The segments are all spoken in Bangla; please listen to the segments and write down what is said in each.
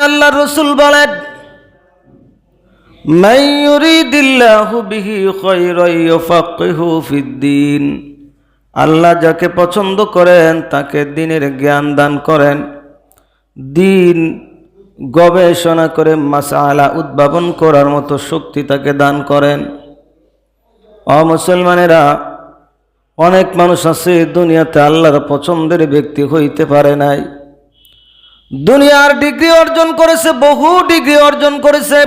আল্লাহ রসুল বলেন আল্লাহ যাকে পছন্দ করেন, তাকে দিনের জ্ঞান দান করেন। দিন গবেষণা করে মাসালা উদ্ভাবন করার মতো শক্তি তাকে দান করেন। অমুসলমানেরা অনেক মানুষ আছে দুনিয়াতে আল্লাহর পছন্দের ব্যক্তি হইতে পারে নাই। দুনিয়ার ডিগ্রি অর্জন করেছে, বহু ডিগ্রি অর্জন করেছে।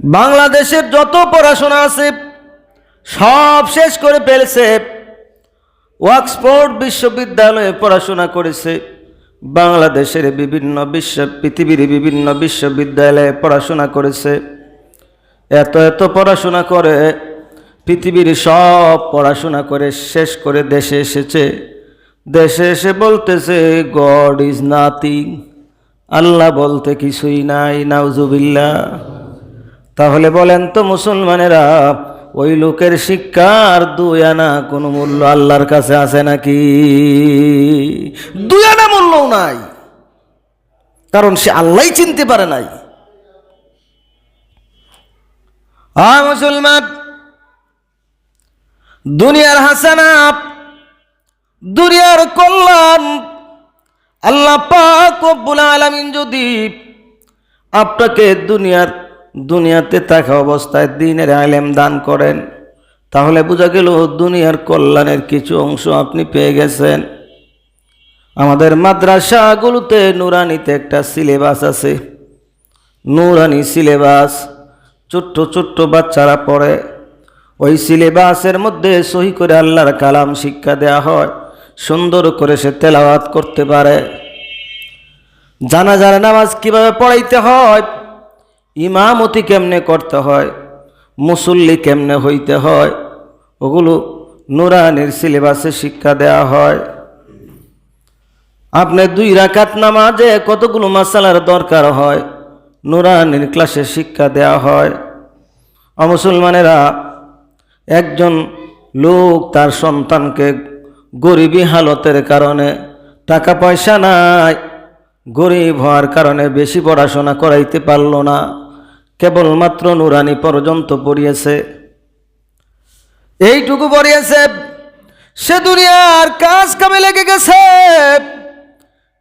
বাংলাদেশের যত পড়াশোনা আছে, সব শেষ করে ফেলেছে। ওয়াক্সফোর্ড বিশ্ববিদ্যালয়ে পড়াশোনা করেছে। বাংলাদেশের বিভিন্ন বিশ্ব, পৃথিবীর বিভিন্ন বিশ্ববিদ্যালয়ে পড়াশোনা করেছে। এত এত পড়াশোনা করে, পৃথিবীর সব পড়াশোনা করে শেষ করে দেশে এসেছে। দেশে এসে বলতেছে গড ইজ নাথিং আল্লাহ বলতে কিছুই নাই নাউজুবিল্লা তাহলে বলেন তো মুসলমানেরা, ওই লোকের শিক্ষার দুই আনা কোনো মূল্য আল্লাহর কাছে আছে নাকি? দুই আনা মূল্যও নাই, কারণ সে আল্লাহ চিনতে পারে নাই। আ মুসলমান, দুনিয়ার হাসানা দুনিয়ার কল্যাণ আল্লাহ পাক রব্বুল আলামিন যদি আপনাকে দুনিয়ার, দুনিয়াতে থাকা অবস্থায় দিনের আলেম দান করেন, তাহলে বোঝা গেল দুনিয়ার কল্যাণের কিছু অংশ আপনি পেয়ে গেছেন। আমাদের মাদ্রাসাগুলোতে নুরানিতে একটা সিলেবাস আছে। নুরানি সিলেবাস, ছোট্ট ছোট্ট বাচ্চারা পড়ে। ওই সিলেবাসের মধ্যে সহি করে আল্লাহর কালাম শিক্ষা দেয়া হয়। সুন্দর করে সে তেলাওয়াত করতে পারে। জানা জানা নামাজ কীভাবে পড়াইতে হয়? ইমামতি কেমনে করতে হয়? মুসল্লি কেমনে হইতে হয়? ওগুলো নুরানির সিলেবাসে শিক্ষা দেয়া হয়। আপনি দুই রাকাত নামাজে কতগুলো মাসালার দরকার হয়? নুরানির ক্লাসে শিক্ষা দেয়া হয়। অমুসলমানেরা একজন লোক তার সন্তানকে গরিবী হালতের কারণে টাকা পয়সা নাই। গরিব হওয়ার কারণে বেশি পড়াশোনা করাইতে পারল না। কেবলমাত্র নুরানি পর্যন্ত পড়িয়েছে। এইটুকু পড়িয়েছে। সে দুনিয়ার কাজ কামে লেগে গেছে।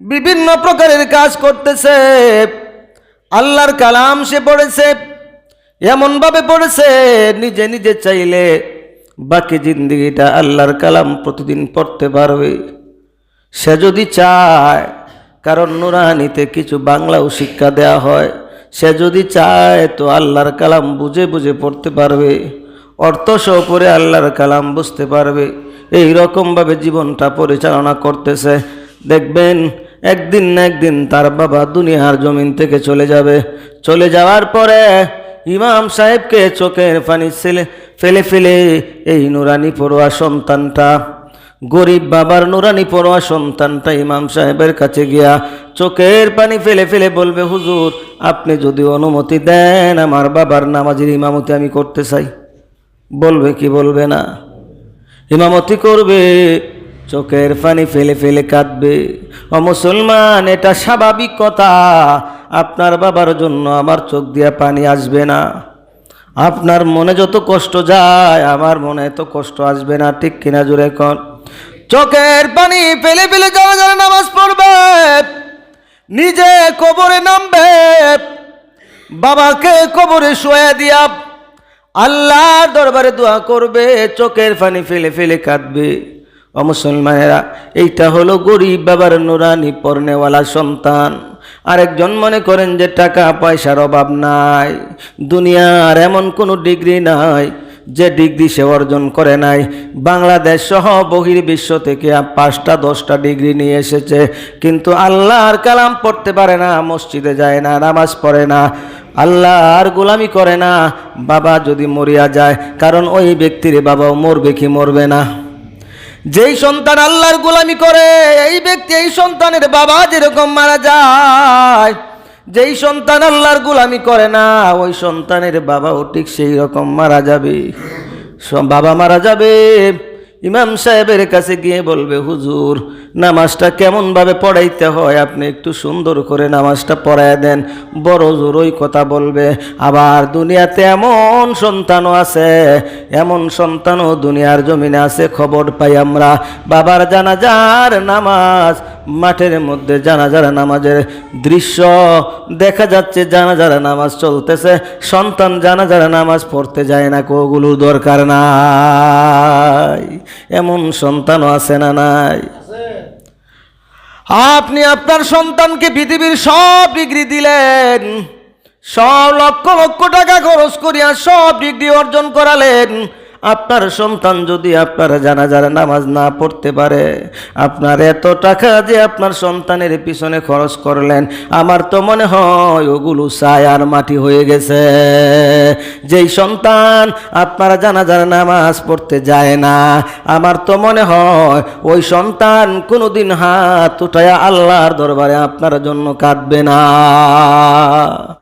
বিভিন্ন প্রকারের কাজ করতেছে। আল্লাহর কালাম সে পড়েছে। এমনভাবে পড়েছে, নিজে নিজে চাইলে বাকি জিন্দগিটা আল্লাহর কালাম প্রতিদিন পড়তে পারবে। সে যদি চায়, কারণ নুরানিতে কিছু বাংলাও শিক্ষা দেয়া হয়, সে যদি চায় তো আল্লাহর কালাম বুঝে বুঝে পড়তে পারবে। অর্থ সহ পরে আল্লাহর কালাম বুঝতে পারবে। এই রকমভাবে জীবনটা পরিচালনা করতেছে। দেখবেন, একদিন না একদিন তার বাবা দুনিয়ার জমিন থেকে চলে যাবে। চলে যাওয়ার পরে ইমাম সাহেবকে চোখের পানি ছেলে ফেলে ফেলে এই নুরানি পড়ুয়া সন্তানটা। গরিব বাবার নুরানি পড়ুয়া সন্তানটা ইমাম সাহেবের কাছে গিয়া চোখের পানি ফেলে ফেলে বলবে, হুজুর, আপনি যদি অনুমতি দেন আমার বাবার নামাজের ইমামতি আমি করতে চাই। বলবে কি বলবে না। ইমামতি করবে, চোখের পানি ফেলে ফেলে কাঁদবে। ও মুসলমান, এটা স্বাভাবিক কথা। আপনার বাবার জন্য আমার চোখ দিয়া পানি আসবে না। আপনার মনে যত কষ্ট যায়, আমার মনে এত কষ্ট আসবে না, ঠিক কিনা জুড়ে কন? চোখের পানি ফেলে ফেলে যাওয়া যারা নামাজ পড়বে, নিজে কবরে নামবে, বাবাকে কবরে শোয়া দিয়া আল্লাহর দরবারে দোয়া করবে, চোখের পানি ফেলে ফেলে কাঁদবে। ও মুসলমানেরা, এইটা হলো গরিব বাবার নুরানি পর্নেওয়ালা সন্তান। আরেকজন মনে করেন যে টাকা পয়সার অভাব নাই, দুনিয়ার এমন কোনো ডিগ্রি নাই যে ডিগ্রি সে অর্জন করে নাই। বাংলাদেশ সহ বহির্বিশ্ব থেকে পাঁচটা, দশটা ডিগ্রি নিয়ে এসেছে, কিন্তু আল্লাহর কালাম পড়তে পারে না, মসজিদে যায় না, নামাজ পড়ে না। আল্লাহর গোলামি করে না, বাবা যদি মরিয়া যায়, কারণ ওই ব্যক্তির বাবাও মরবে কি মরবে না। যেই সন্তান আল্লাহর গোলামি করে, এই ব্যক্তি, এই সন্তানের বাবা যেরকম মারা যায়, যেই সন্তান আল্লাহর গোলামি করে না, ওই সন্তানের বাবাও ঠিক সেই রকম মারা যাবে। বাবা মারা যাবে। ইমাম সাহেবের কাছে গিয়ে বলবে, হুজুর, নামাজটা কেমনভাবে পড়াইতে হয়? আপনি একটু সুন্দর করে নামাজটা পড়ায় দেন। বড় জোর ওই কথা বলবে, আবার দুনিয়াতে এমন সন্তানও আছে, এমন সন্তানও দুনিয়ার জমিনে আছে, খবর পাই আমরা। বাবার জানাজার নামাজ মাঠের মধ্যে জানাজার নামাজের দৃশ্য দেখা যাচ্ছে, জানাজার নামাজ চলতেছে। সন্তান জানাজার নামাজ পড়তে যায় না কোগুলোর দরকার নাই। এমন সন্তানও আছে না নাই? আপনি আপনার সন্তানকে পৃথিবীর সব ডিগ্রি দিলেন, সব লক্ষ লক্ষ টাকা খরচ করিয়া সব ডিগ্রি অর্জন করালেন। আপনার সন্তান যদি আপনার জানাজার নামাজ না পড়তে পারে, আপনার এত টাকা যে আপনার সন্তানের পিছনে খরচ করলেন, আমার তো মনে হয় ওগুলো ছায় আর মাটি হয়ে গেছে। যেই সন্তান আপনার জানাজার নামাজ পড়তে যায় না, আমার তো মনে হয় ওই সন্তান কোনোদিন হাত উঠায়া আল্লাহর দরবারে আপনার জন্য কাঁদবে না।